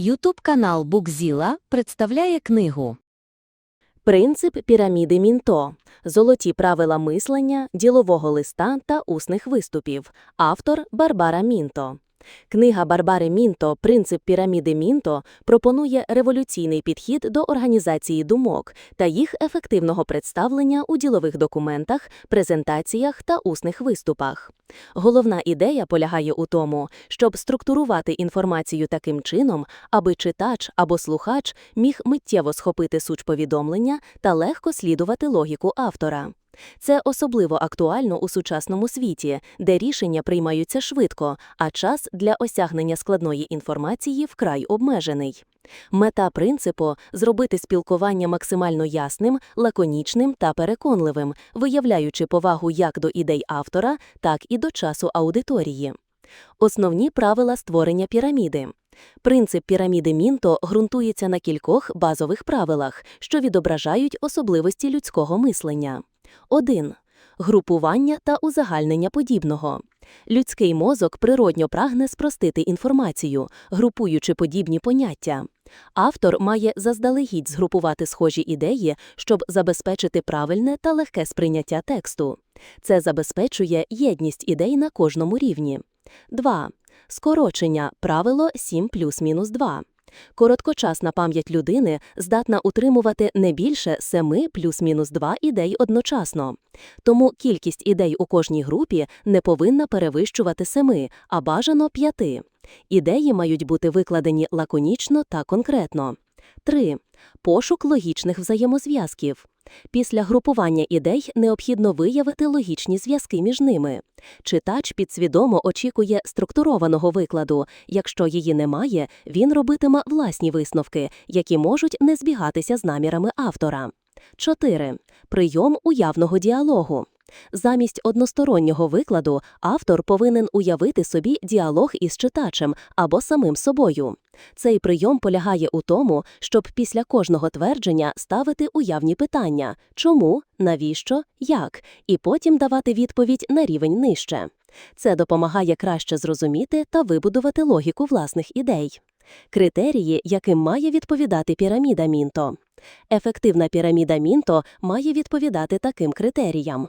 Ютуб канал Букзіла представляє книгу Принцип піраміди Мінто. Золоті правила мислення, ділового листа та усних виступів. Автор Барбара Мінто. Книга Барбари Мінто Принцип піраміди Мінто пропонує революційний підхід до організації думок та їх ефективного представлення у ділових документах, презентаціях та усних виступах. Головна ідея полягає у тому, щоб структурувати інформацію таким чином, аби читач або слухач міг миттєво схопити суть повідомлення та легко слідувати логіку автора. Це особливо актуально у сучасному світі, де рішення приймаються швидко, а час для осягнення складної інформації вкрай обмежений. Мета принципу зробити спілкування максимально ясним, лаконічним та переконливим, виявляючи повагу як до ідей автора, так і до часу аудиторії. Основні правила створення піраміди. Принцип піраміди Мінто ґрунтується на кількох базових правилах, що відображають особливості людського мислення. 1. Групування та узагальнення подібного. Людський мозок природньо прагне спростити інформацію, групуючи подібні поняття. Автор має заздалегідь згрупувати схожі ідеї, щоб забезпечити правильне та легке сприйняття тексту. Це забезпечує єдність ідей на кожному рівні. 2. Скорочення правило 7 плюс-мінус 2. Короткочасна пам'ять людини здатна утримувати не більше 7 плюс-мінус 2 ідей одночасно. Тому кількість ідей у кожній групі не повинна перевищувати 7, а бажано 5. Ідеї мають бути викладені лаконічно та конкретно. 3. Пошук логічних взаємозв'язків. Після групування ідей необхідно виявити логічні зв'язки між ними. Читач підсвідомо очікує структурованого викладу. Якщо її немає, він робитиме власні висновки, які можуть не збігатися з намірами автора. 4. Прийом уявного діалогу. Замість одностороннього викладу автор повинен уявити собі діалог із читачем або самим собою. Цей прийом полягає у тому, щоб після кожного твердження ставити уявні питання чому, навіщо, як, і потім давати відповідь на рівень нижче. Це допомагає краще зрозуміти та вибудувати логіку власних ідей. Критерії, яким має відповідати піраміда Мінто. Ефективна піраміда Мінто має відповідати таким критеріям.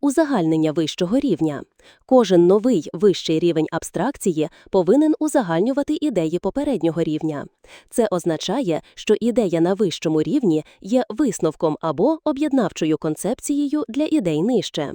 Узагальнення вищого рівня. Кожен новий вищий рівень абстракції повинен узагальнювати ідеї попереднього рівня. Це означає, що ідея на вищому рівні є висновком або об'єднавчою концепцією для ідей нижче.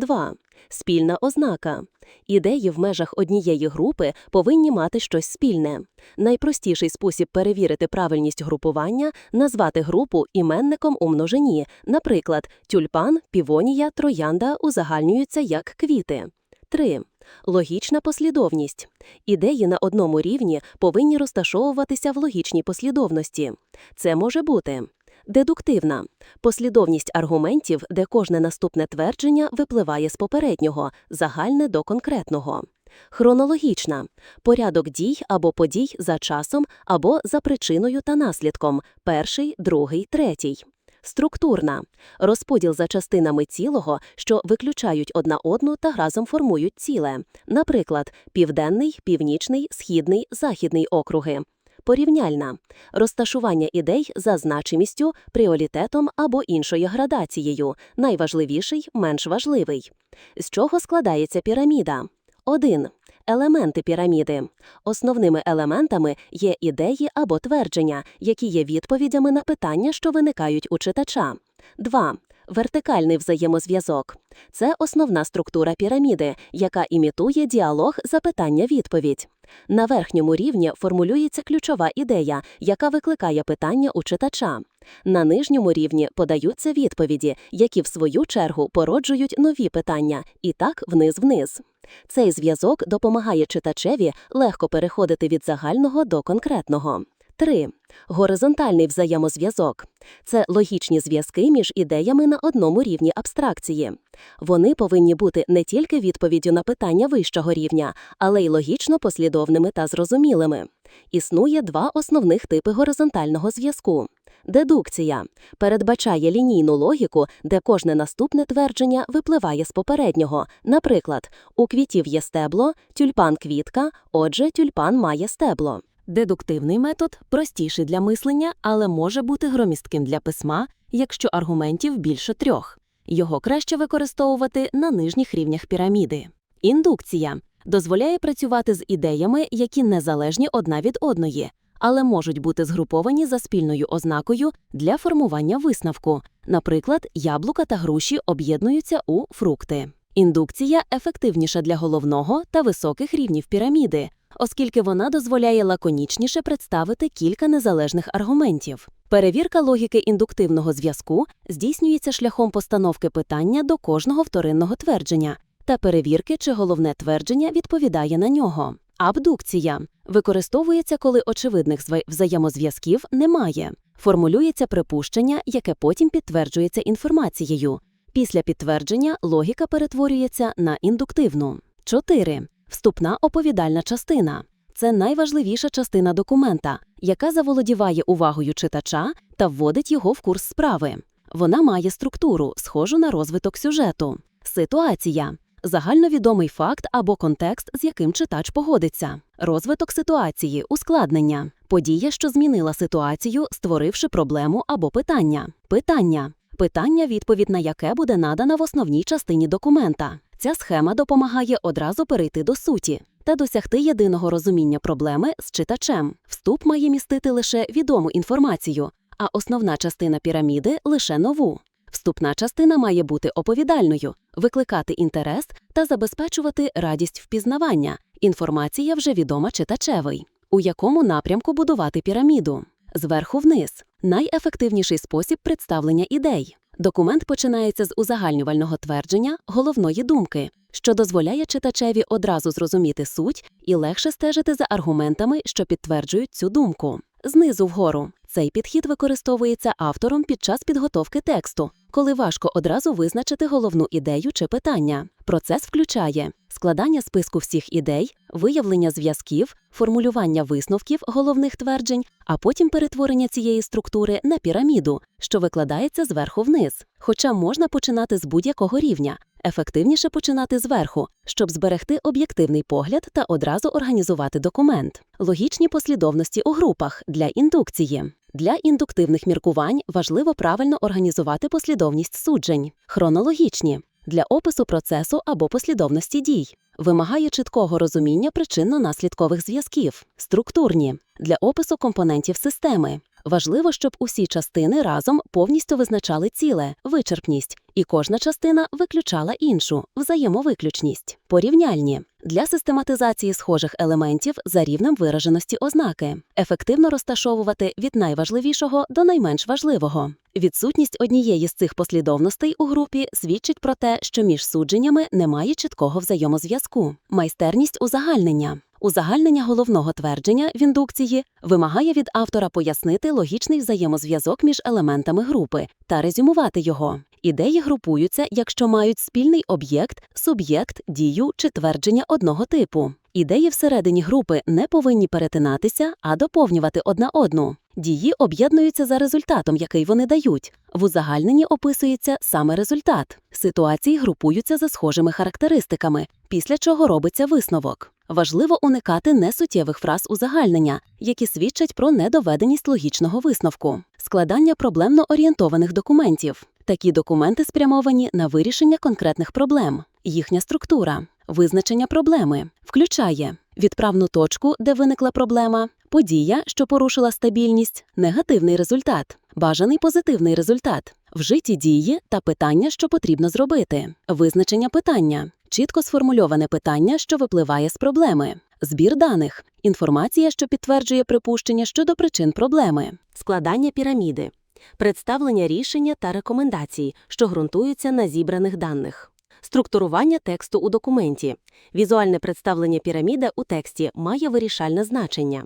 2. Спільна ознака. Ідеї в межах однієї групи повинні мати щось спільне. Найпростіший спосіб перевірити правильність групування назвати групу іменником у множині. Наприклад, тюльпан, півонія, троянда узагальнюються як квіти. 3. Логічна послідовність. Ідеї на одному рівні повинні розташовуватися в логічній послідовності. Це може бути Дедуктивна. Послідовність аргументів, де кожне наступне твердження випливає з попереднього, загальне до конкретного. Хронологічна. Порядок дій або подій за часом або за причиною та наслідком перший, другий, третій. Структурна. Розподіл за частинами цілого, що виключають одна одну та разом формують ціле, наприклад, південний, північний, східний, західний округи порівняльна розташування ідей за значимістю, пріоритетом або іншою градацією, найважливіший менш важливий. З чого складається піраміда? 1. Елементи піраміди. Основними елементами є ідеї або твердження, які є відповідями на питання, що виникають у читача. 2. Вертикальний взаємозв'язок це основна структура піраміди, яка імітує діалог запитання-відповідь. На верхньому рівні формулюється ключова ідея, яка викликає питання у читача. На нижньому рівні подаються відповіді, які в свою чергу породжують нові питання, і так вниз-вниз. Цей зв'язок допомагає читачеві легко переходити від загального до конкретного. 3. Горизонтальний взаємозв'язок це логічні зв'язки між ідеями на одному рівні абстракції. Вони повинні бути не тільки відповіддю на питання вищого рівня, але й логічно послідовними та зрозумілими. Існує два основних типи горизонтального зв'язку. Дедукція передбачає лінійну логіку, де кожне наступне твердження випливає з попереднього. Наприклад, у квітів є стебло, тюльпан квітка, отже, тюльпан має стебло. Дедуктивний метод простіший для мислення, але може бути громістким для письма, якщо аргументів більше трьох. Його краще використовувати на нижніх рівнях піраміди. Індукція дозволяє працювати з ідеями, які незалежні одна від одної, але можуть бути згруповані за спільною ознакою для формування висновку. Наприклад, яблука та груші об'єднуються у фрукти. Індукція ефективніша для головного та високих рівнів піраміди, оскільки вона дозволяє лаконічніше представити кілька незалежних аргументів. Перевірка логіки індуктивного зв'язку здійснюється шляхом постановки питання до кожного вторинного твердження та перевірки, чи головне твердження відповідає на нього. Абдукція використовується, коли очевидних взаємозв'язків немає. Формулюється припущення, яке потім підтверджується інформацією. Після підтвердження логіка перетворюється на індуктивну. 4. Вступна оповідальна частина. Це найважливіша частина документа, яка заволодіває увагою читача та вводить його в курс справи. Вона має структуру, схожу на розвиток сюжету. Ситуація загальновідомий факт або контекст, з яким читач погодиться. Розвиток ситуації, ускладнення, подія, що змінила ситуацію, створивши проблему або питання. Питання. Питання, відповідь на яке буде надана в основній частині документа. Ця схема допомагає одразу перейти до суті та досягти єдиного розуміння проблеми з читачем. Вступ має містити лише відому інформацію, а основна частина піраміди лише нову. Вступна частина має бути оповідальною, викликати інтерес та забезпечувати радість впізнавання. Інформація вже відома читачевий. У якому напрямку будувати піраміду? Зверху вниз. Найефективніший спосіб представлення ідей. Документ починається з узагальнювального твердження головної думки, що дозволяє читачеві одразу зрозуміти суть і легше стежити за аргументами, що підтверджують цю думку. Знизу вгору. Цей підхід використовується автором під час підготовки тексту, коли важко одразу визначити головну ідею чи питання. Процес включає складання списку всіх ідей, виявлення зв'язків, формулювання висновків головних тверджень, а потім перетворення цієї структури на піраміду, що викладається зверху вниз. Хоча можна починати з будь-якого рівня. Ефективніше починати зверху, щоб зберегти об'єктивний погляд та одразу організувати документ. Логічні послідовності у групах для індукції. Для індуктивних міркувань важливо правильно організувати послідовність суджень, хронологічні для опису процесу або послідовності дій. Вимагає чіткого розуміння причинно-наслідкових зв'язків, структурні для опису компонентів системи. Важливо, щоб усі частини разом повністю визначали ціле, вичерпність, і кожна частина виключала іншу взаємовиключність. Порівняльні для систематизації схожих елементів за рівнем вираженості ознаки, ефективно розташовувати від найважливішого до найменш важливого. Відсутність однієї з цих послідовностей у групі свідчить про те, що між судженнями немає чіткого взаємозв'язку. Майстерність узагальнення. Узагальнення головного твердження в індукції вимагає від автора пояснити логічний взаємозв'язок між елементами групи та резюмувати його. Ідеї групуються, якщо мають спільний об'єкт, суб'єкт, дію чи твердження одного типу. Ідеї всередині групи не повинні перетинатися, а доповнювати одна одну. Дії об'єднуються за результатом, який вони дають. В узагальненні описується саме результат. Ситуації групуються за схожими характеристиками, після чого робиться висновок. Важливо уникати несуттєвих фраз узагальнення, які свідчать про недоведеність логічного висновку, складання проблемно орієнтованих документів. Такі документи спрямовані на вирішення конкретних проблем. Їхня структура, визначення проблеми включає відправну точку, де виникла проблема, подія, що порушила стабільність, негативний результат, бажаний позитивний результат, вжиті дії та питання, що потрібно зробити, визначення питання, чітко сформульоване питання, що випливає з проблеми, збір даних, інформація, що підтверджує припущення щодо причин проблеми, складання піраміди, представлення рішення та рекомендацій, що ґрунтуються на зібраних даних. Структурування тексту у документі. Візуальне представлення піраміди у тексті має вирішальне значення.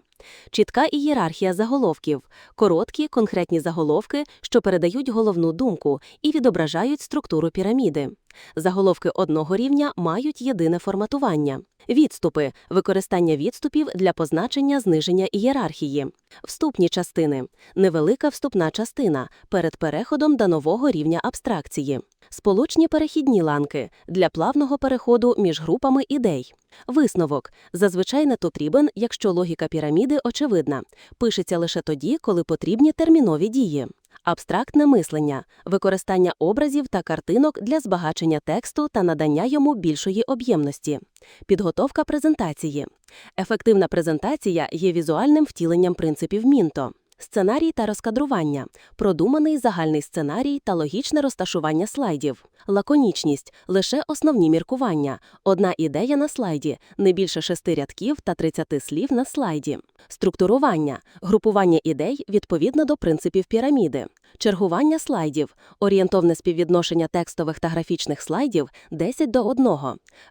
Чітка ієрархія заголовків, короткі, конкретні заголовки, що передають головну думку і відображають структуру піраміди. Заголовки одного рівня мають єдине форматування. Відступи використання відступів для позначення зниження ієрархії. Вступні частини. Невелика вступна частина перед переходом до нового рівня абстракції. Сполучні перехідні ланки для плавного переходу між групами ідей. Висновок зазвичай не потрібен, якщо логіка піраміди очевидна. Пишеться лише тоді, коли потрібні термінові дії. Абстрактне мислення використання образів та картинок для збагачення тексту та надання йому більшої об'ємності. Підготовка презентації. Ефективна презентація є візуальним втіленням принципів Мінто. Сценарій та розкадрування, продуманий загальний сценарій та логічне розташування слайдів, лаконічність, лише основні міркування, одна ідея на слайді, не більше шести рядків та 30 слів на слайді, структурування, групування ідей відповідно до принципів піраміди, чергування слайдів, орієнтовне співвідношення текстових та графічних слайдів 10 до 1.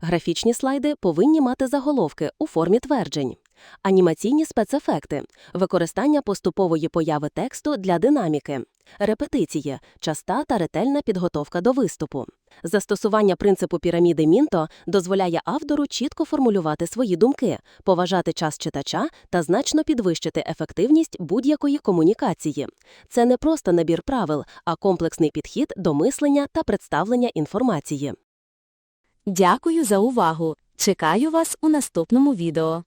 Графічні слайди повинні мати заголовки у формі тверджень. Анімаційні спецефекти, використання поступової появи тексту для динаміки, репетиції, часта та ретельна підготовка до виступу. Застосування принципу піраміди Мінто дозволяє автору чітко формулювати свої думки, поважати час читача та значно підвищити ефективність будь-якої комунікації. Це не просто набір правил, а комплексний підхід до мислення та представлення інформації. Дякую за увагу. Чекаю вас у наступному відео.